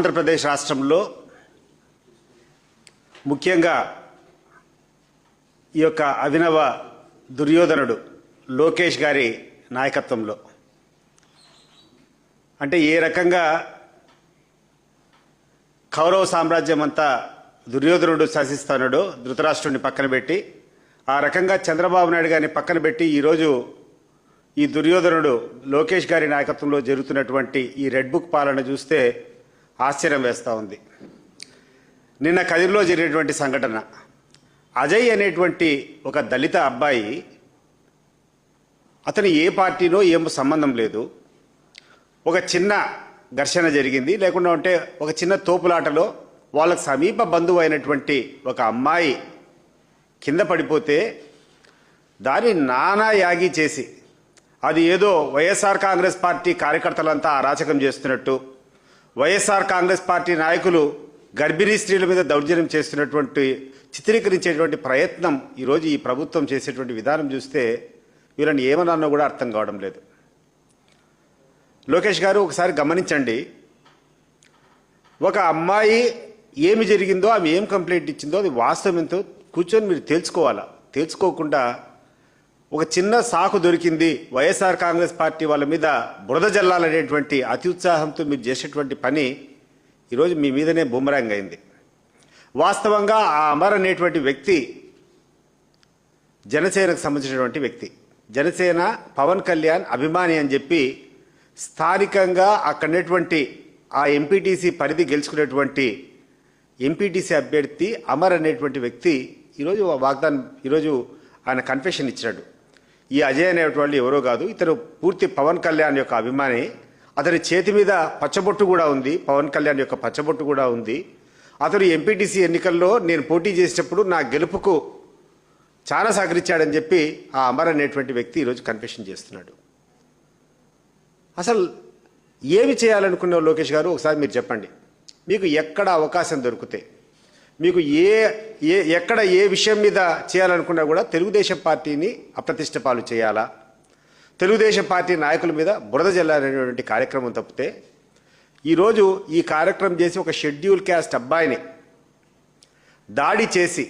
ఆంధ్రప్రదేశ్ రాష్ట్రంలో ముఖ్యంగా ఈ యొక్క అభినవ దుర్యోధనుడు లోకేష్ గారి నాయకత్వంలో. అంటే ఏ రకంగా కౌరవ సామ్రాజ్యం అంతా దుర్యోధనుడు శాసిస్తున్నాడో ధృతరాష్ట్రుడిని పక్కన పెట్టి ఆ రకంగా చంద్రబాబు నాయుడు గారిని పక్కన పెట్టి ఈరోజు ఈ దుర్యోధనుడు లోకేష్ గారి నాయకత్వంలో జరుగుతున్నటువంటి ఈ రెడ్ బుక్ పాలన చూస్తే ఆశ్చర్యం వేస్తూ ఉంది. నిన్న కదిరిలో జరిగినటువంటి సంఘటన. అజయ్ అనేటువంటి ఒక దళిత అబ్బాయి అతను ఏ పార్టీనో ఏం సంబంధం లేదు. ఒక చిన్న ఘర్షణ జరిగింది. లేకుండా ఉంటే ఒక చిన్న తోపులాటలో వాళ్ళకు సమీప బంధువు అయినటువంటి ఒక అమ్మాయి కింద పడిపోతే దాన్ని నానా యాగి చేసి అది ఏదో వైఎస్ఆర్ కాంగ్రెస్ పార్టీ కార్యకర్తలంతా అరాచకం చేస్తున్నట్టు వైఎస్ఆర్ కాంగ్రెస్ పార్టీ నాయకులు గర్భిణీ స్త్రీల మీద దౌర్జన్యం చేస్తున్నటువంటి చిత్రీకరించేటువంటి ప్రయత్నం ఈరోజు ఈ ప్రభుత్వం చేసేటువంటి విధానం చూస్తే వీళ్ళని ఏమన్నానో కూడా అర్థం కావడం లేదు. లోకేష్ గారు ఒకసారి గమనించండి. ఒక అమ్మాయి ఏమి జరిగిందో ఆమె ఏం కంప్లైంట్ ఇచ్చిందో అది వాస్తవం ఎంతో కూర్చొని మీరు తేల్చుకోవాలా తేల్చుకోకుండా ఒక చిన్న సాకు దొరికింది వైఎస్ఆర్ కాంగ్రెస్ పార్టీ వాళ్ళ మీద బురద జల్లాలనేటువంటి అతి ఉత్సాహంతో మీరు చేసేటువంటి పని ఈరోజు మీ మీదనే బూమరాంగ్ అయింది. వాస్తవంగా ఆ అమర్ అనేటువంటి వ్యక్తి జనసేనకు సంబంధించినటువంటి వ్యక్తి. జనసేన పవన్ కళ్యాణ్ అభిమాని అని చెప్పి స్థానికంగా అక్కడనేటువంటి ఆ ఎంపీటీసీ పరిధి గెలుచుకునేటువంటి ఎంపీటీసీ అభ్యర్థి అమర్ అనేటువంటి వ్యక్తి ఈరోజు వాగ్దానం ఈరోజు ఆయన కన్ఫెషన్ ఇచ్చినాడు. ఈ అజయ్ అనేటువంటి ఎవరో కాదు ఇతను పూర్తి పవన్ కళ్యాణ్ యొక్క అభిమాని. అతని చేతి మీద పచ్చబొట్టు కూడా ఉంది పవన్ కళ్యాణ్ యొక్క పచ్చబొట్టు కూడా ఉంది. అతను ఎంపీటీసీ ఎన్నికల్లో నేను పోటీ చేసేటప్పుడు నా గెలుపుకు చాలా సహకరించాడని చెప్పి ఆ అమర్ అనేటువంటి వ్యక్తి ఈరోజు కన్ఫెషన్ చేస్తున్నాడు. అసలు ఏమి చేయాలనుకున్న లోకేష్ గారు? ఒకసారి మీరు చెప్పండి. మీకు ఎక్కడ అవకాశం దొరికితే. మీకు ఏ ఏ ఎక్కడ ఏ విషయం మీద చేయాలనుకున్నా కూడా తెలుగుదేశం పార్టీని అప్రతిష్ట పాలు చేయాలా? తెలుగుదేశం పార్టీ నాయకుల మీద బురద జల్లాలనేటువంటి కార్యక్రమం తప్పితే ఈరోజు ఈ కార్యక్రమం చేసి ఒక షెడ్యూల్ క్యాస్ట్ అబ్బాయిని దాడి చేసి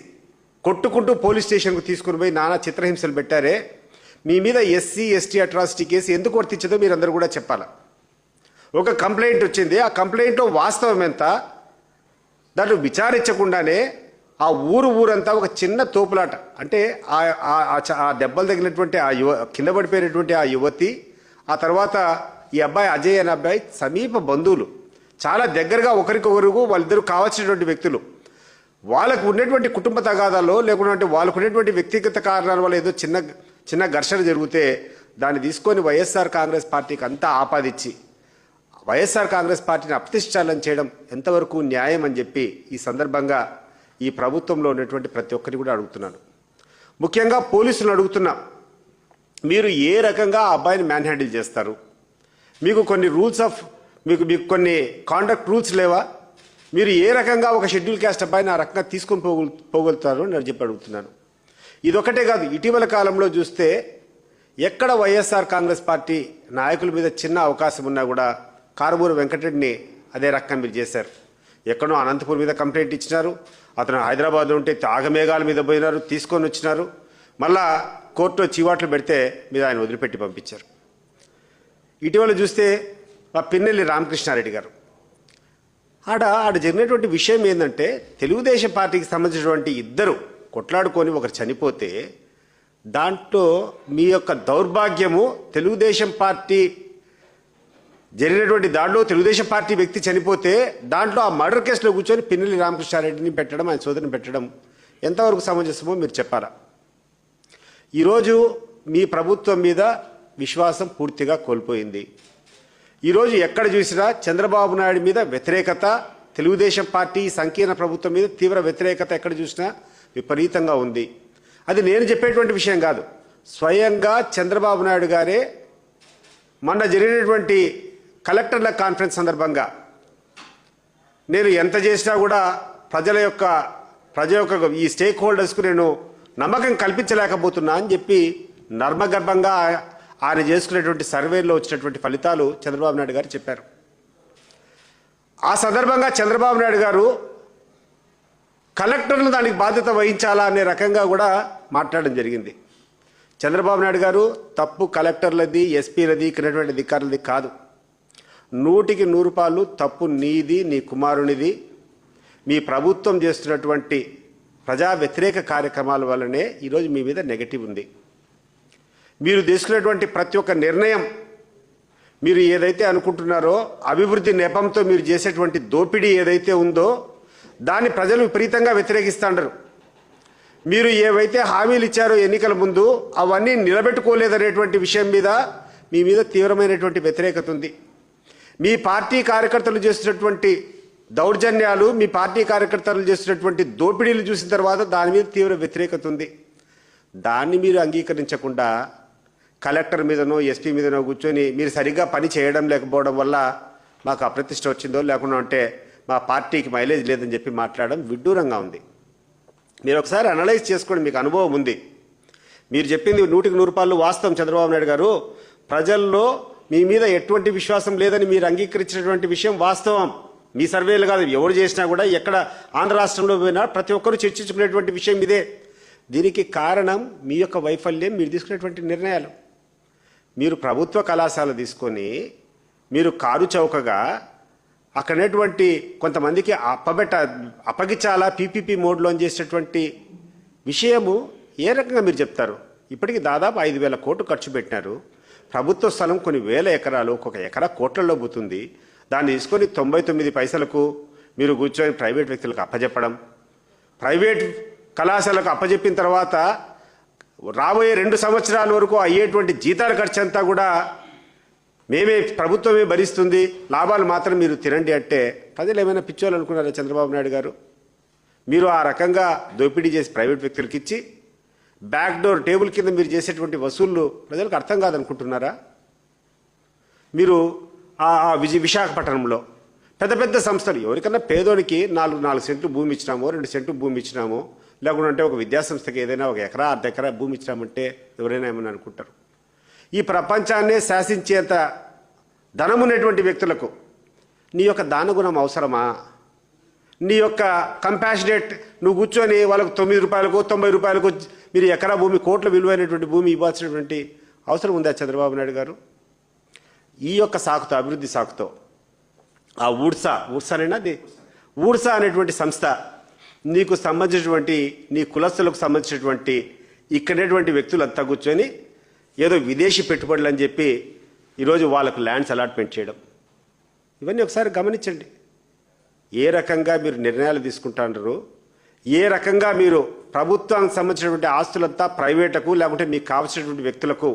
కొట్టుకుంటూ పోలీస్ స్టేషన్కు తీసుకుని పోయి నానా చిత్రహింసలు పెట్టారే మీ మీద ఎస్సీ ఎస్టీ అట్రాసిటీ కేసు ఎందుకు వర్తించదో మీరందరూ కూడా చెప్పాలి? ఒక కంప్లైంట్ వచ్చింది. ఆ కంప్లైంట్లో వాస్తవం ఎంత? దాంట్లో విచారించకుండానే ఆ ఊరు ఊరంతా ఒక చిన్న తోపులాట. అంటే ఆ- ఆ- చ- ఆ దెబ్బలు తగిలినటువంటి ఆ యువ కింద పడిపోయినటువంటి ఆ యువతి ఆ తర్వాత ఈ అబ్బాయి అజయ్ అనే అబ్బాయి సమీప బంధువులు. చాలా దగ్గరగా ఒకరికొకరు వాళ్ళిద్దరు కావాల్సినటువంటి వ్యక్తులు. వాళ్ళకు ఉన్నటువంటి కుటుంబ తగాదాలో లేకుంటే వాళ్ళకు ఉన్నటువంటి వ్యక్తిగత కారణాల వల్ల ఏదో చిన్న చిన్న ఘర్షణ జరిగితే దాన్ని తీసుకొని వైఎస్ఆర్ కాంగ్రెస్ పార్టీకి అంతా ఆపాదిచ్చి వైఎస్ఆర్ కాంగ్రెస్ పార్టీని అప్రతిష్టాలను చేయడం ఎంతవరకు న్యాయం అని చెప్పి ఈ సందర్భంగా ఈ ప్రభుత్వంలో ఉన్నటువంటి ప్రతి ఒక్కరిని కూడా అడుగుతున్నాను. ముఖ్యంగా పోలీసులను అడుగుతున్నా మీరు ఏ రకంగా ఆ అబ్బాయిని మ్యాన్ హ్యాండిల్ చేస్తారు? మీకు కొన్ని రూల్స్ ఆఫ్ మీకు మీకు కొన్ని కాండక్ట్ రూల్స్ లేవా? మీరు ఏ రకంగా ఒక షెడ్యూల్ క్యాస్ట్ అబ్బాయిని ఆ రకంగా తీసుకొని పోగొ పోగలుగుతారు అని చెప్పి అడుగుతున్నాను. ఇదొకటే కాదు ఇటీవల కాలంలో చూస్తే ఎక్కడ వైఎస్ఆర్ కాంగ్రెస్ పార్టీ నాయకుల మీద చిన్న అవకాశం ఉన్నా కూడా కారుమూరు వెంకటరెడ్డిని అదే రకంగా మీరు చేశారు. ఎక్కడో అనంతపూర్ మీద కంప్లైంట్ ఇచ్చినారు. అతను హైదరాబాద్లో ఉంటే తాగమేఘాల మీద పోయినారు తీసుకొని వచ్చినారు. మళ్ళా కోర్టులో చీవాట్లు పెడితే మీద ఆయన వదిలిపెట్టి పంపించారు. ఇటీవల చూస్తే మా పిన్నెల్లి రామకృష్ణారెడ్డి గారు. ఆడ ఆడ జరిగినటువంటి విషయం ఏంటంటే తెలుగుదేశం పార్టీకి సంబంధించినటువంటి ఇద్దరు కొట్లాడుకొని ఒకరు చనిపోతే దాంట్లో మీ యొక్క దౌర్భాగ్యము తెలుగుదేశం పార్టీ జరిగినటువంటి దాంట్లో తెలుగుదేశం పార్టీ వ్యక్తి చనిపోతే దాంట్లో ఆ మర్డర్ కేసులో కూర్చొని పిన్నెల్లి రామకృష్ణారెడ్డిని పెట్టడం ఆయన సోదరిని పెట్టడం ఎంతవరకు సమంజసమో మీరు చెప్పారా? ఈరోజు మీ ప్రభుత్వం మీద విశ్వాసం పూర్తిగా కోల్పోయింది. ఈరోజు ఎక్కడ చూసినా చంద్రబాబు నాయుడు మీద వ్యతిరేకత తెలుగుదేశం పార్టీ సంకీర్ణ ప్రభుత్వం మీద తీవ్ర వ్యతిరేకత ఎక్కడ చూసినా విపరీతంగా ఉంది. అది నేను చెప్పేటువంటి విషయం కాదు. స్వయంగా చంద్రబాబు నాయుడు గారే మొన్న జరిగినటువంటి కలెక్టర్ల కాన్ఫరెన్స్ సందర్భంగా నేను ఎంత చేసినా కూడా ప్రజల యొక్క ప్రజల యొక్క ఈ స్టేక్ హోల్డర్స్కు నేను నమ్మకం కల్పించలేకపోతున్నా అని చెప్పి నర్మగర్భంగా ఆయన చేసుకునేటువంటి సర్వేలో వచ్చినటువంటి ఫలితాలు చంద్రబాబు నాయుడు గారు చెప్పారు. ఆ సందర్భంగా చంద్రబాబు నాయుడు గారు కలెక్టర్లు దానికి బాధ్యత వహించాలా అనే రకంగా కూడా మాట్లాడడం జరిగింది. చంద్రబాబు నాయుడు గారు తప్పు కలెక్టర్లది ఎస్పీలది ఇక్కడటువంటి అధికారులది కాదు. నూటికి నూరు పాలు తప్పు నీది నీ కుమారునిది. మీ ప్రభుత్వం చేస్తున్నటువంటి ప్రజా వ్యతిరేక కార్యక్రమాల వల్లనే ఈరోజు మీ మీద నెగటివ్ ఉంది. మీరు తీసుకున్నటువంటి ప్రతి ఒక్క నిర్ణయం మీరు ఏదైతే అనుకుంటున్నారో అభివృద్ధి నెపంతో మీరు చేసేటువంటి దోపిడీ ఏదైతే ఉందో దాన్ని ప్రజలు విపరీతంగా వ్యతిరేకిస్తాండరు. మీరు ఏవైతే హామీలు ఇచ్చారో ఎన్నికల ముందు అవన్నీ నిలబెట్టుకోలేదనేటువంటి విషయం మీద మీ మీద తీవ్రమైనటువంటి వ్యతిరేకత ఉంది. మీ పార్టీ కార్యకర్తలు చేసినటువంటి దౌర్జన్యాలు మీ పార్టీ కార్యకర్తలు చేసినటువంటి దోపిడీలు చూసిన తర్వాత దాని మీద తీవ్ర వ్యతిరేకత ఉంది. దాన్ని మీరు అంగీకరించకుండా కలెక్టర్ మీదనో ఎస్పీ మీదనో కూర్చొని మీరు సరిగ్గా పని చేయడం లేకపోవడం వల్ల మాకు అప్రతిష్ట వచ్చిందో లేకుండా అంటే మా పార్టీకి మైలేజ్ లేదని చెప్పి మాట్లాడడం విడ్డూరంగా ఉంది. మీరు ఒకసారి అనలైజ్ చేసుకోండి మీకు అనుభవం ఉంది. మీరు చెప్పింది నూటికి నూరు రూపాయలు వాస్తవం చంద్రబాబు నాయుడు గారు. ప్రజల్లో మీ మీద ఎటువంటి విశ్వాసం లేదని మీరు అంగీకరించినటువంటి విషయం వాస్తవం. మీ సర్వేలు కాదు ఎవరు చేసినా కూడా ఎక్కడ ఆంధ్ర రాష్ట్రంలో పోయినా ప్రతి ఒక్కరూ చర్చించుకునేటువంటి విషయం ఇదే. దీనికి కారణం మీ యొక్క వైఫల్యం మీరు తీసుకునేటువంటి నిర్ణయాలు. మీరు ప్రభుత్వ కళాశాల తీసుకొని మీరు కారు చౌకగా అక్కడనేటువంటి కొంతమందికి అప్పబెట్ట అప్పగించాలా పీపీపీ మోడ్లో చేసేటువంటి విషయము ఏ రకంగా మీరు చెప్తారు? ఇప్పటికి దాదాపు ఐదు వేల కోట్లు ఖర్చు పెట్టినారు. ప్రభుత్వ స్థలం కొన్ని వేల ఎకరాలు ఒక ఎకరా కోట్లలో పోతుంది. దాన్ని తీసుకొని తొంభై తొమ్మిది పైసలకు మీరు కూర్చొని ప్రైవేట్ వ్యక్తులకు అప్పజెప్పడం. ప్రైవేట్ కళాశాలకు అప్పజెప్పిన తర్వాత రాబోయే రెండు సంవత్సరాల వరకు అయ్యేటువంటి జీతాల ఖర్చు అంతా కూడా మేమే ప్రభుత్వమే భరిస్తుంది. లాభాలు మాత్రం మీరు తినండి అంటే ప్రజలు ఏమైనా పిచ్చోళ్ళు అనుకున్నారా చంద్రబాబు నాయుడు గారు? మీరు ఆ రకంగా దోపిడీ చేసి ప్రైవేట్ వ్యక్తులకి ఇచ్చి బ్యాక్ డోర్ టేబుల్ కింద మీరు చేసేటువంటి వసూళ్ళు ప్రజలకు అర్థం కాదనుకుంటున్నారా? మీరు ఆ విజయ విశాఖపట్నంలో పెద్ద పెద్ద సంస్థలు ఎవరికన్నా పేదోనికి నాలుగు నాలుగు సెంట్లు భూమి ఇచ్చినామో రెండు సెంట్లు భూమి ఇచ్చినామో లేకుంటే ఒక విద్యాసంస్థకి ఏదైనా ఒక ఎకరా అర్ధ ఎకరా భూమి ఇచ్చినామంటే ఎవరైనా ఏమని అనుకుంటారు? ఈ ప్రపంచాన్నే శాసించేంత ధనమున్నటువంటి వ్యక్తులకు నీ యొక్క దానగుణం అవసరమా? నీ యొక్క కంపాషనేట్ నువ్వు కూర్చొని వాళ్ళకు తొమ్మిది రూపాయలకు తొంభై రూపాయలకు మీరు ఎకరా భూమి కోట్ల విలువైనటువంటి భూమి ఇవ్వాల్సినటువంటి అవసరం ఉందా చంద్రబాబు నాయుడు గారు? ఈ యొక్క సాకుతో అభివృద్ధి సాకుతో ఆ ఊడ్సా ఊడ్సానేనా అది? ఊడ్సా అనేటువంటి సంస్థ నీకు సంబంధించినటువంటి నీ కులస్తులకు సంబంధించినటువంటి ఇక్కడటువంటి వ్యక్తులంతా కూర్చొని ఏదో విదేశీ పెట్టుబడులు అని చెప్పి ఈరోజు వాళ్ళకు ల్యాండ్స్ అలాట్మెంట్ చేయడం. ఇవన్నీ ఒకసారి గమనించండి. ఏ రకంగా మీరు నిర్ణయాలు తీసుకుంటారు ఏ రకంగా మీరు ప్రభుత్వానికి సంబంధించినటువంటి ఆస్తులంతా ప్రైవేటుకు లేకుంటే మీకు కావాల్సినటువంటి వ్యక్తులకు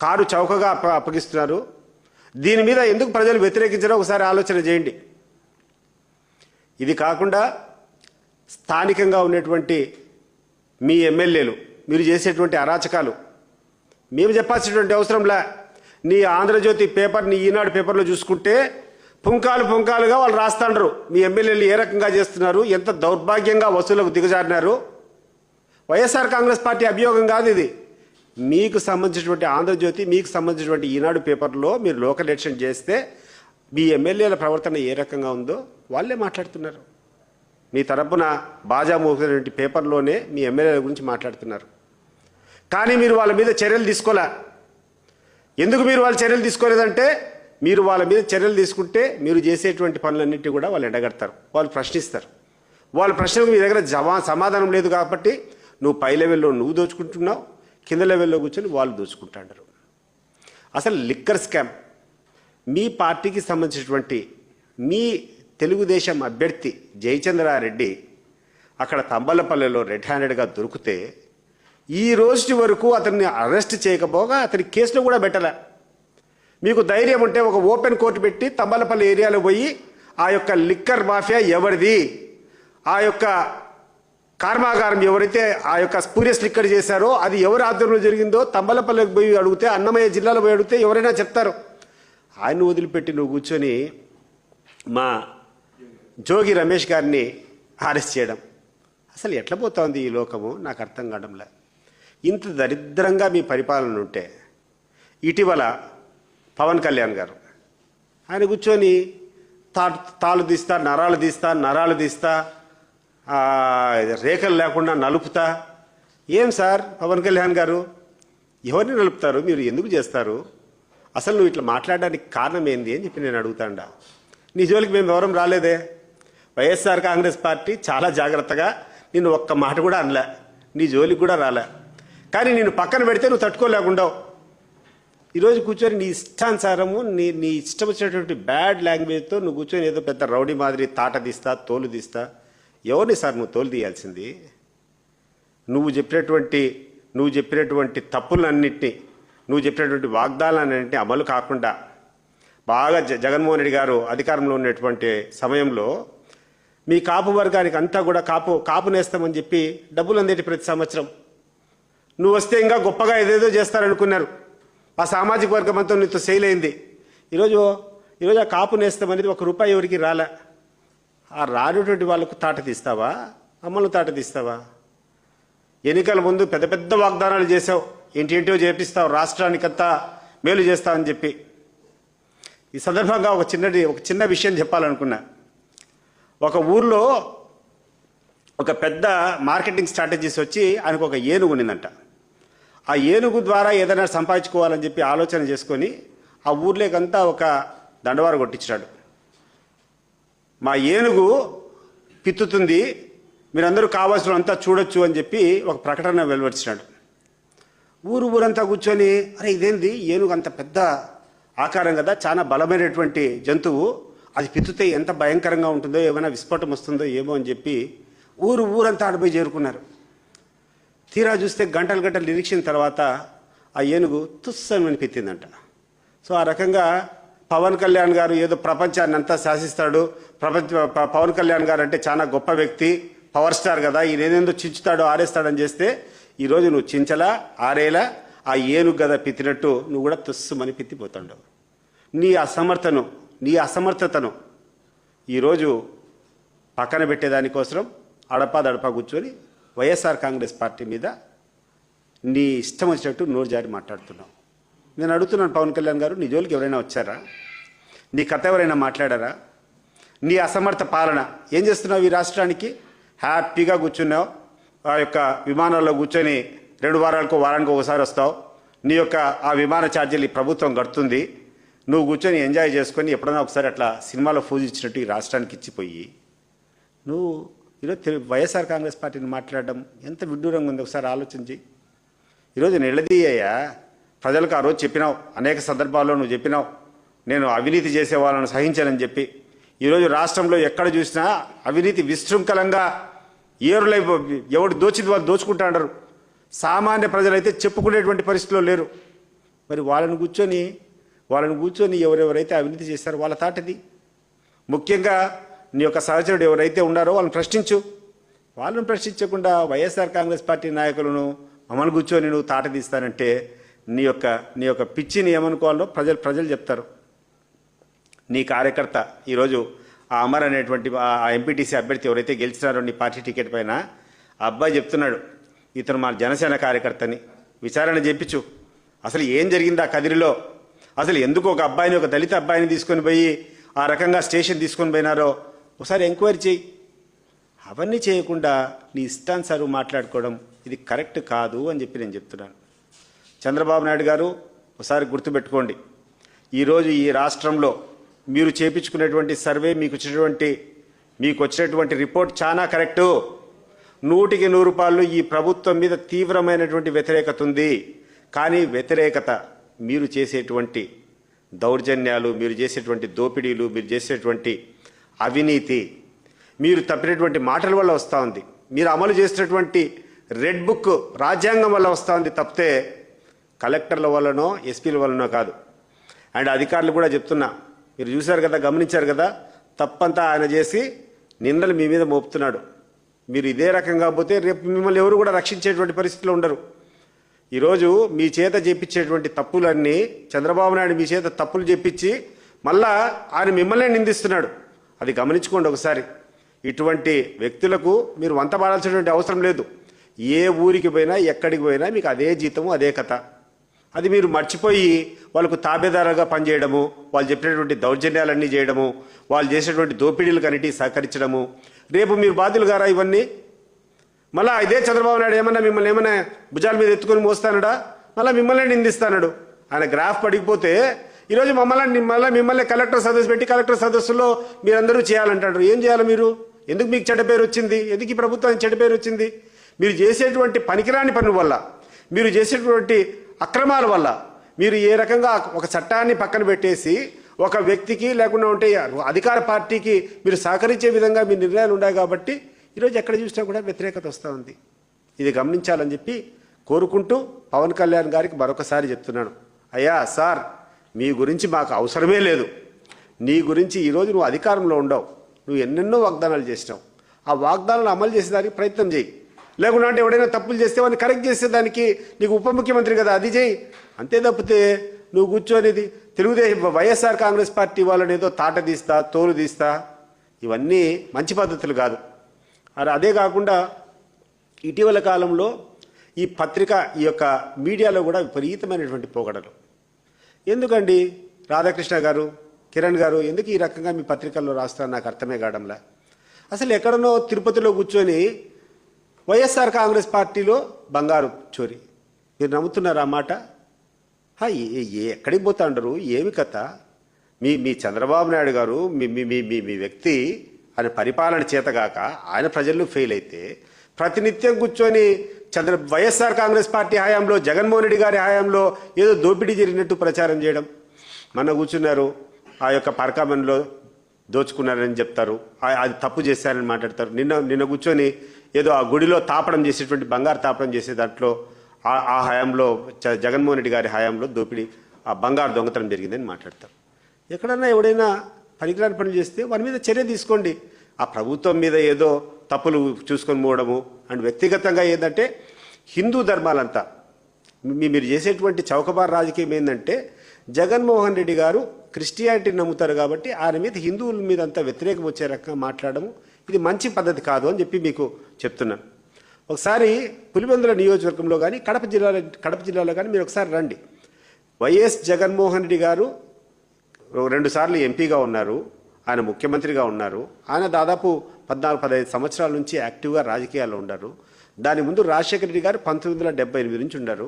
కారు చౌకగా అప్పగిస్తున్నారు. దీని మీద ఎందుకు ప్రజలు వ్యతిరేకించారో ఒకసారి ఆలోచన చేయండి. ఇది కాకుండా స్థానికంగా ఉన్నటువంటి మీ ఎమ్మెల్యేలు మీరు చేసేటువంటి అరాచకాలు మేము చెప్పాల్సినటువంటి అవసరంలా నీ ఆంధ్రజ్యోతి పేపర్ నీ ఈనాడు పేపర్లో చూసుకుంటే పుంకాలు పుంకాలుగా వాళ్ళు రాస్తాండ్రు. మీ ఎమ్మెల్యేలు ఏ రకంగా చేస్తున్నారు ఎంత దౌర్భాగ్యంగా వసూలకు దిగజారినారు. వైఎస్ఆర్ కాంగ్రెస్ పార్టీ అభియోగం కాదు ఇది. మీకు సంబంధించినటువంటి ఆంధ్రజ్యోతి మీకు సంబంధించినటువంటి ఈనాడు పేపర్లో మీరు లోకల్ ఎడిషన్ చేస్తే మీ ఎమ్మెల్యేల ప్రవర్తన ఏ రకంగా ఉందో వాళ్ళే మాట్లాడుతున్నారు. మీ తరపున బాజా మోగినటువంటి పేపర్లోనే మీ ఎమ్మెల్యేల గురించి మాట్లాడుతున్నారు. కానీ మీరు వాళ్ళ మీద చర్యలు తీసుకోలే. ఎందుకు మీరు వాళ్ళ చర్యలు తీసుకోలేదంటే మీరు వాళ్ళ మీద చర్యలు తీసుకుంటే మీరు చేసేటువంటి పనులన్నింటినీ కూడా వాళ్ళు ఎండగడతారు. వాళ్ళు ప్రశ్నిస్తారు. వాళ్ళ ప్రశ్నలకు మీ దగ్గర జవా సమాధానం లేదు కాబట్టి నువ్వు పై లెవెల్లో నువ్వు దోచుకుంటున్నావు కింద లెవెల్లో కూర్చొని వాళ్ళు దోచుకుంటాడారు. అసలు లిక్కర్ స్కామ్ మీ పార్టీకి సంబంధించినటువంటి మీ తెలుగుదేశం అభ్యర్థి జయచంద్రారెడ్డి అక్కడ తంబలపల్లెలో రెడ్ హ్యాండెడ్గా దొరికితే ఈ రోజు వరకు అతన్ని అరెస్ట్ చేయకపోగా అతని కేసులో కూడా పెట్టలే. మీకు ధైర్యం ఉంటే ఒక ఓపెన్ కోర్టు పెట్టి తంబలపల్లి ఏరియాలో పోయి ఆ యొక్క లిక్కర్ మాఫియా ఎవరిది? ఆ యొక్క కర్మాగారం ఎవరైతే ఆ యొక్క స్పూరియస్ లిక్కర్ చేశారో అది ఎవరి ఆధ్వర్యంలో జరిగిందో తంబలపల్లికి పోయి అడిగితే అన్నమయ్య జిల్లాలో పోయి అడిగితే ఎవరైనా చెప్తారు. ఆయన వదిలిపెట్టి నువ్వు కూర్చొని మా జోగి రమేష్ గారిని అరెస్ట్ చేయడం. అసలు ఎట్లా పోతోంది ఈ లోకము? నాకు అర్థం కావడంలే. ఇంత దరిద్రంగా మీ పరిపాలన ఉంటే ఇటీవల పవన్ కళ్యాణ్ గారు ఆయన కూర్చొని తా తాళ్ళు తీస్తా నరాలు తీస్తా నరాలు తీస్తా రేఖలు లేకుండా నలుపుతా? ఏం సార్ పవన్ కళ్యాణ్ గారు? ఎవరిని నలుపుతారు? మీరు ఎందుకు చేస్తారు? అసలు నువ్వు ఇట్లా మాట్లాడడానికి కారణం ఏంది అని చెప్పి నేను అడుగుతాండా. నీ జోలికి మేము ఎవరం రాలేదే? వైఎస్ఆర్ కాంగ్రెస్ పార్టీ చాలా జాగ్రత్తగా నిన్ను ఒక్క మాట కూడా అనలే. నీ జోలికి కూడా రాలే. కానీ నేను పక్కన పెడితే నువ్వు తట్టుకోలేకుండావు. ఈరోజు కూర్చొని నీ ఇష్టానుసారము నీ నీ ఇష్టం వచ్చినటువంటి బ్యాడ్ లాంగ్వేజ్తో నువ్వు కూర్చొని ఏదో పెద్ద రౌడీ మాదిరి తాట తీస్తా తోలు తీస్తా. ఎవరిని సార్ నువ్వు తోలు తీయాల్సింది? నువ్వు చెప్పినటువంటి నువ్వు చెప్పినటువంటి తప్పులన్నింటినీ నువ్వు చెప్పినటువంటి వాగ్దానాలన్నింటినీ అమలు కాకుండా బాగా జ జగన్మోహన్ రెడ్డి గారు అధికారంలో ఉన్నటువంటి సమయంలో మీ కాపు వర్గానికి అంతా కూడా కాపు కాపు నేస్తామని చెప్పి డబ్బులు అందేటి ప్రతి సంవత్సరం? నువ్వు వస్తే ఇంకా గొప్పగా ఏదేదో చేస్తారనుకున్నారు. ఆ సామాజిక వర్గం అంతా నీతో సేల్ అయింది. ఈరోజు ఈరోజు ఆ కాపు నేస్తామనేది ఒక రూపాయి ఎవరికి రాలే? ఆ రానటువంటి వాళ్ళకు తాట తీస్తావా? అమ్మలు తాట తీస్తావా? ఎన్నికల ముందు పెద్ద పెద్ద వాగ్దానాలు చేసావు ఏంటేంటో చేపిస్తావు. రాష్ట్రానికంతా మేలు చేస్తావని చెప్పి. ఈ సందర్భంగా ఒక చిన్నది ఒక చిన్న విషయం చెప్పాలనుకున్నా. ఒక ఊర్లో ఒక పెద్ద మార్కెటింగ్ స్ట్రాటజీస్ వచ్చి ఆయనకు ఒక ఏనుగు ఉన్నదంట. ఆ ఏనుగు ద్వారా ఏదైనా సంపాదించుకోవాలని చెప్పి ఆలోచన చేసుకొని ఆ ఊర్లోకంతా ఒక దండవారు కొట్టించాడు మా ఏనుగు పిత్తుతుంది మీరందరూ కావాల్సిన అంతా చూడొచ్చు అని చెప్పి ఒక ప్రకటన వెలువరిచినాడు. ఊరు ఊరంతా కూర్చొని అరే ఇదేంది? ఏనుగు అంత పెద్ద ఆకారం కదా చాలా బలమైనటువంటి జంతువు అది పిత్తుతే ఎంత భయంకరంగా ఉంటుందో ఏమైనా విస్ఫోటం వస్తుందో ఏమో అని చెప్పి ఊరు ఊరంతా ఆడిపోయి చేరుకున్నారు. తీరా చూస్తే గంటలు గంటలు నిరీక్షణ తర్వాత ఆ ఏనుగు తుస్సమని పిత్తిందంట సో ఆ రకంగా పవన్ కళ్యాణ్ గారు ఏదో ప్రపంచాన్ని అంతా శాసిస్తాడు. ప్రపంచ పవన్ కళ్యాణ్ గారు అంటే చాలా గొప్ప వ్యక్తి పవర్ స్టార్ కదా. ఈయన ఏదేందో చించుతాడో ఆరేస్తాడని చేస్తే ఈరోజు నువ్వు చించలా ఆరేలా ఆ ఏనుగు కదా పిత్తినట్టు నువ్వు కూడా తుస్సుమని పిత్తిపోతాడు నీ అసమర్థను నీ అసమర్థతను ఈరోజు పక్కన పెట్టేదానికోసం అడపా దడపా కూర్చొని వైఎస్ఆర్ కాంగ్రెస్ పార్టీ మీద నీ ఇష్టం వచ్చినట్టు నోరు జారి మాట్లాడుతున్నావు. నేను అడుగుతున్నాను పవన్ కళ్యాణ్ గారు నీ జోలికి ఎవరైనా వచ్చారా? నీ కథ ఎవరైనా మాట్లాడారా? నీ అసమర్థ పాలన ఏం చేస్తున్నావు ఈ రాష్ట్రానికి? హ్యాపీగా కూర్చున్నావు ఆ యొక్క విమానాల్లో కూర్చొని రెండు వారాలకు వారానికి ఒకసారి వస్తావు. నీ యొక్క ఆ విమాన ఛార్జీలు ఈ ప్రభుత్వం కడుతుంది. నువ్వు కూర్చొని ఎంజాయ్ చేసుకొని ఎప్పుడైనా ఒకసారి అట్లా సినిమాలో ఫోజ్ ఇచ్చినట్టు ఈ రాష్ట్రానికి ఇచ్చిపోయి. నువ్వు ఈరోజు తెలు- వైఎస్ఆర్ కాంగ్రెస్ పార్టీని మాట్లాడడం ఎంత విడ్డూరంగా ఉంది. ఒకసారి ఆలోచించి ఈరోజు నిలదీయ్యా ప్రజలకు ఆ రోజు చెప్పినావు అనేక సందర్భాల్లో నువ్వు చెప్పినావు. నేను అవినీతి చేసే వాళ్ళను సహించానని చెప్పి ఈరోజు రాష్ట్రంలో ఎక్కడ చూసినా అవినీతి విశృంఖలంగా ఏరులై ఎవడు దోచింది వాళ్ళు దోచుకుంటా అంటారు సామాన్య ప్రజలైతే చెప్పుకునేటువంటి పరిస్థితిలో లేరు. మరి వాళ్ళని కూర్చొని వాళ్ళని కూర్చొని ఎవరెవరైతే అవినీతి చేస్తారో వాళ్ళ తాటది? ముఖ్యంగా నీ యొక్క సహచరుడు ఎవరైతే ఉన్నారో వాళ్ళని ప్రశ్నించు. వాళ్ళని ప్రశ్నించకుండా వైఎస్ఆర్ కాంగ్రెస్ పార్టీ నాయకులను మమ్మల్ని కూర్చొని నువ్వు తాట తీస్తానంటే నీ యొక్క నీ యొక్క పిచ్చిని ఏమనుకోవాలో ప్రజలు ప్రజలు చెప్తారు. నీ కార్యకర్త ఈరోజు ఆ అమర్ అనేటువంటి ఆ ఎంపీటీసీ అభ్యర్థి ఎవరైతే గెలిచినారో నీ పార్టీ టికెట్ పైన ఆ అబ్బాయి చెప్తున్నాడు ఇతను మా జనసేన కార్యకర్తని. విచారణ చేపించు అసలు ఏం జరిగింది ఆ కదిరిలో? అసలు ఎందుకు ఒక అబ్బాయిని ఒక దళిత అబ్బాయిని తీసుకొని పోయి ఆ రకంగా స్టేషన్ తీసుకొని పోయినారో? ఒకసారి ఎంక్వైరీ చేయి. అవన్నీ చేయకుండా నీ ఇష్టానుసారం మాట్లాడుకోవడం ఇది కరెక్ట్ కాదు అని చెప్పి నేను చెప్తున్నాను. చంద్రబాబు నాయుడు గారు ఒకసారి గుర్తుపెట్టుకోండి. ఈరోజు ఈ రాష్ట్రంలో మీరు చేపించుకునేటువంటి సర్వే మీకు వచ్చినటువంటి మీకు వచ్చినటువంటి రిపోర్ట్ చాలా కరెక్టు. నూటికి నూరు రూపాయలు ఈ ప్రభుత్వం మీద తీవ్రమైనటువంటి వ్యతిరేకత ఉంది. కానీ వ్యతిరేకత మీరు చేసేటువంటి దౌర్జన్యాలు మీరు చేసేటువంటి దోపిడీలు మీరు చేసేటువంటి అవినీతి మీరు తప్పినటువంటి మాటల వల్ల వస్తూ ఉంది. మీరు అమలు చేసినటువంటి రెడ్ బుక్ రాజ్యాంగం వల్ల వస్తూ ఉంది తప్పితే కలెక్టర్ల వల్లనో ఎస్పీల వల్లనో కాదు. అండ్ అధికారులు కూడా చెప్తున్నా మీరు చూశారు కదా గమనించారు కదా తప్పంతా ఆయన చేసి నిందలు మీ మీద మోపుతున్నాడు. మీరు ఇదే రకంగా పోతే రేపు మిమ్మల్ని ఎవరు కూడా రక్షించేటువంటి పరిస్థితిలో ఉండరు. ఈరోజు మీ చేత చేపించేటువంటి తప్పులన్నీ చంద్రబాబు నాయుడు మీ చేత తప్పులు చేపించి మళ్ళా ఆయన మిమ్మల్నే నిందిస్తున్నాడు. అది గమనించుకోండి ఒకసారి. ఇటువంటి వ్యక్తులకు మీరు వంత పాడాల్సినటువంటి అవసరం లేదు. ఏ ఊరికి పోయినా ఎక్కడికి పోయినా మీకు అదే జీతము అదే కథ. అది మీరు మర్చిపోయి వాళ్ళకు తాబేదారుగా పనిచేయడము వాళ్ళు చెప్పినటువంటి దౌర్జన్యాలన్నీ చేయడము వాళ్ళు చేసేటువంటి దోపిడీలు కనిటి సహకరించడము. రేపు మీరు బాధ్యులు గారా ఇవన్నీ? మళ్ళా ఇదే చంద్రబాబు నాయుడు ఏమన్నా మిమ్మల్ని ఏమైనా భుజాల మీద ఎత్తుకొని మోస్తానడా? మళ్ళీ మిమ్మల్ని నిందిస్తానడు. ఆయన గ్రాఫ్ పడిపోతే ఈరోజు మమ్మల్ని మళ్ళీ మిమ్మల్ని కలెక్టర్ సదస్సు పెట్టి కలెక్టర్ సదస్సులో మీరందరూ చేయాలంటారు. ఏం చేయాలి మీరు? ఎందుకు మీకు చెడ్డ పేరు వచ్చింది? ఎందుకు ఈ ప్రభుత్వానికి చెడ్డ పేరు వచ్చింది? మీరు చేసేటువంటి పనికిరాని పనుల వల్ల మీరు చేసేటువంటి అక్రమాల వల్ల. మీరు ఏ రకంగా ఒక చట్టాన్ని పక్కన పెట్టేసి ఒక వ్యక్తికి లేకుండా ఉంటే అధికార పార్టీకి మీరు సహకరించే విధంగా మీ నిర్ణయాలు ఉన్నాయి కాబట్టి ఈరోజు ఎక్కడ చూసినా కూడా వ్యతిరేకత వస్తూ ఉంది. ఇది గమనించాలని చెప్పి కోరుకుంటూ పవన్ కళ్యాణ్ గారికి మరొకసారి చెప్తున్నాను. అయ్యా సార్ మీ గురించి మాకు అవసరమే లేదు. నీ గురించి ఈరోజు నువ్వు అధికారంలో ఉండవు. నువ్వు ఎన్నెన్నో వాగ్దానాలు చేసినావు. ఆ వాగ్దానాలు అమలు చేసేదానికి ప్రయత్నం చేయి. లేకుండా అంటే ఎవడైనా తప్పులు చేస్తే వాడిని కరెక్ట్ చేసేదానికి నీకు ఉప ముఖ్యమంత్రి కదా అది చేయి. అంతే తప్పితే నువ్వు కూర్చోనేది తెలుగుదేశం వైఎస్ఆర్ కాంగ్రెస్ పార్టీ వాళ్ళని ఏదో తాట తీస్తా తోలు తీస్తా ఇవన్నీ మంచి పద్ధతులు కాదు. అరే అదే కాకుండా ఇటీవల కాలంలో ఈ పత్రిక ఈ యొక్క మీడియాలో కూడా విపరీతమైనటువంటి పోగడలు ఎందుకండి? రాధాకృష్ణ గారు కిరణ్ గారు ఎందుకు ఈ రకంగా మీ పత్రికల్లో రాస్తారని నాకు అర్థమే కావడంలా? అసలు ఎక్కడనో తిరుపతిలో కూర్చొని వైఎస్ఆర్ కాంగ్రెస్ పార్టీలో బంగారు చోరీ. మీరు నమ్ముతున్నారా ఆ మాట? ఎక్కడికి పోతా ఉండరు ఏమి కథ? మీ మీ చంద్రబాబు నాయుడు గారు మీ మీ మీ మీ వ్యక్తి ఆయన పరిపాలన చేతగాక ఆయన ప్రజల్లో ఫెయిల్ అయితే ప్రతినిత్యం కూర్చొని చంద్ర వైఎస్ఆర్ కాంగ్రెస్ పార్టీ హయాంలో జగన్మోహన్ రెడ్డి గారి హయాంలో ఏదో దోపిడీ జరిగినట్టు ప్రచారం చేయడం. మన కూర్చున్నారు ఆ యొక్క పరకామణిలో దోచుకున్నారని చెప్తారు. అది తప్పు చేశారని మాట్లాడతారు. నిన్న నిన్న కూర్చొని ఏదో ఆ గుడిలో తాపడం చేసేటువంటి బంగారు తాపడం చేసే దాంట్లో ఆ- హయాంలో చ- జగన్మోహన్ రెడ్డి గారి హయాంలో దోపిడీ ఆ బంగారు దొంగతనం జరిగిందని మాట్లాడతారు. ఎక్కడన్నా ఎవడైనా పనికిరాని పనులు చేస్తే వారి మీద చర్య తీసుకోండి. ఆ ప్రభుత్వం మీద ఏదో తప్పులు చూసుకొని పోవడము అండ్ వ్యక్తిగతంగా ఏంటంటే హిందూ ధర్మాలంతా. మీ- మీరు చేసేటువంటి చౌకబార్ రాజకీయం ఏంటంటే జగన్మోహన్ రెడ్డి గారు క్రిస్టియానిటీ నమ్ముతారు కాబట్టి ఆయన మీద హిందువుల మీద అంతా వ్యతిరేకం వచ్చే రకంగా మాట్లాడము. ఇది మంచి పద్ధతి కాదు అని చెప్పి మీకు చెప్తున్నాను ఒకసారి పులివెందుల నియోజకవర్గంలో కానీ కడప జిల్లాలో కడప జిల్లాలో కానీ మీరు ఒకసారి రండి. వైఎస్ జగన్మోహన్ రెడ్డి గారు రెండుసార్లు ఎంపీగా ఉన్నారు ఆయన ముఖ్యమంత్రిగా ఉన్నారు. ఆయన దాదాపు పద్నాలుగు పదహైదు సంవత్సరాల నుంచి యాక్టివ్గా రాజకీయాల్లో ఉన్నారు దాని ముందు రాజశేఖర రెడ్డి గారు పంతొమ్మిది వందల డెబ్బై ఎనిమిది నుంచి ఉన్నారు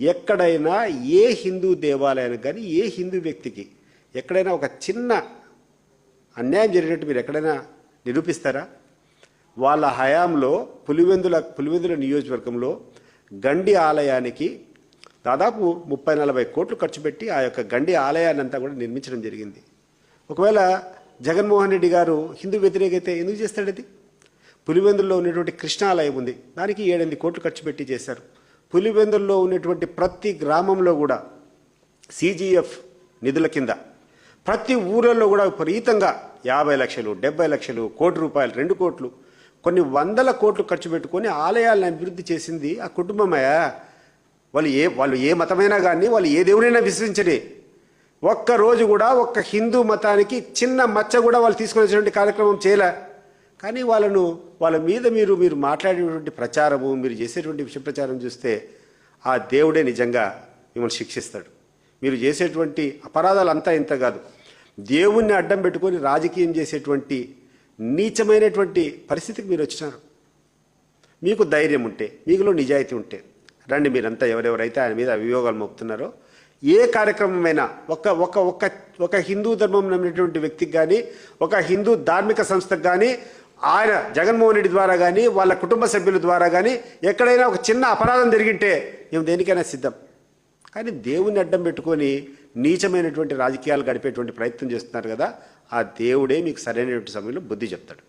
ఎక్కడైనా ఏ హిందూ దేవాలయానికి కానీ ఏ హిందూ వ్యక్తికి ఎక్కడైనా ఒక చిన్న అన్యాయం జరిగినట్టు మీరు ఎక్కడైనా నిరూపిస్తారా? వాళ్ళ హయాంలో పులివెందుల పులివెందుల నియోజకవర్గంలో గండి ఆలయానికి దాదాపు ముప్పై నలభై కోట్లు ఖర్చు పెట్టి ఆ యొక్క గండి ఆలయాన్ని అంతా కూడా నిర్మించడం జరిగింది. ఒకవేళ జగన్మోహన్ రెడ్డి గారు హిందూ వ్యతిరేకత ఎందుకు చేస్తాడు అది? పులివెందుల్లో ఉన్నటువంటి కృష్ణాలయం ఉంది. దానికి ఏడెనిమిది కోట్లు ఖర్చు పెట్టి చేశారు. పులివెందుల్లో ఉన్నటువంటి ప్రతి గ్రామంలో కూడా సీజీఎఫ్ నిధుల కింద ప్రతి ఊళ్ళల్లో కూడా విపరీతంగా యాభై లక్షలు డెబ్బై లక్షలు కోటి రూపాయలు రెండు కోట్లు కొన్ని వందల కోట్లు ఖర్చు పెట్టుకొని ఆలయాలను అభివృద్ధి చేసింది ఆ కుటుంబమయ్యా వాళ్ళు ఏ వాళ్ళు ఏ మతమైనా కానీ వాళ్ళు ఏ దేవుడైనా విశ్వసించని ఒక్క రోజు కూడా ఒక్క హిందూ మతానికి చిన్న మచ్చ కూడా వాళ్ళు తీసుకుని వచ్చినటువంటి కార్యక్రమం చేయలే. కానీ వాళ్ళను వాళ్ళ మీద మీరు మీరు మాట్లాడేటువంటి ప్రచారము మీరు చేసేటువంటి విషయ ప్రచారం చూస్తే ఆ దేవుడే నిజంగా మిమ్మల్ని శిక్షిస్తాడు. మీరు చేసేటువంటి అపరాధాలు అంతా ఇంత కాదు. దేవుణ్ణి అడ్డం పెట్టుకొని రాజకీయం చేసేటువంటి నీచమైనటువంటి పరిస్థితికి మీరు వచ్చినారు. మీకు ధైర్యం ఉంటే మీకులో నిజాయితీ ఉంటే రండి మీరంతా ఎవరెవరైతే ఆయన మీద అభియోగాలు మోపుతున్నారో ఏ కార్యక్రమమైనా ఒక ఒక ఒక ఒక హిందూ ధర్మం నమ్మినటువంటి వ్యక్తికి కానీ ఒక హిందూ ధార్మిక సంస్థకు కానీ ఆయన జగన్మోహన్ రెడ్డి ద్వారా కానీ వాళ్ళ కుటుంబ సభ్యుల ద్వారా కానీ ఎక్కడైనా ఒక చిన్న అపరాధం జరిగింటే మేము దేనికైనా సిద్ధం. కానీ దేవుని అడ్డం పెట్టుకొని నీచమైనటువంటి రాజకీయాలు గడిపేటువంటి ప్రయత్నం చేస్తున్నారు కదా ఆ దేవుడే మీకు సరైనటువంటి సమయంలో బుద్ధి చెప్తాడు.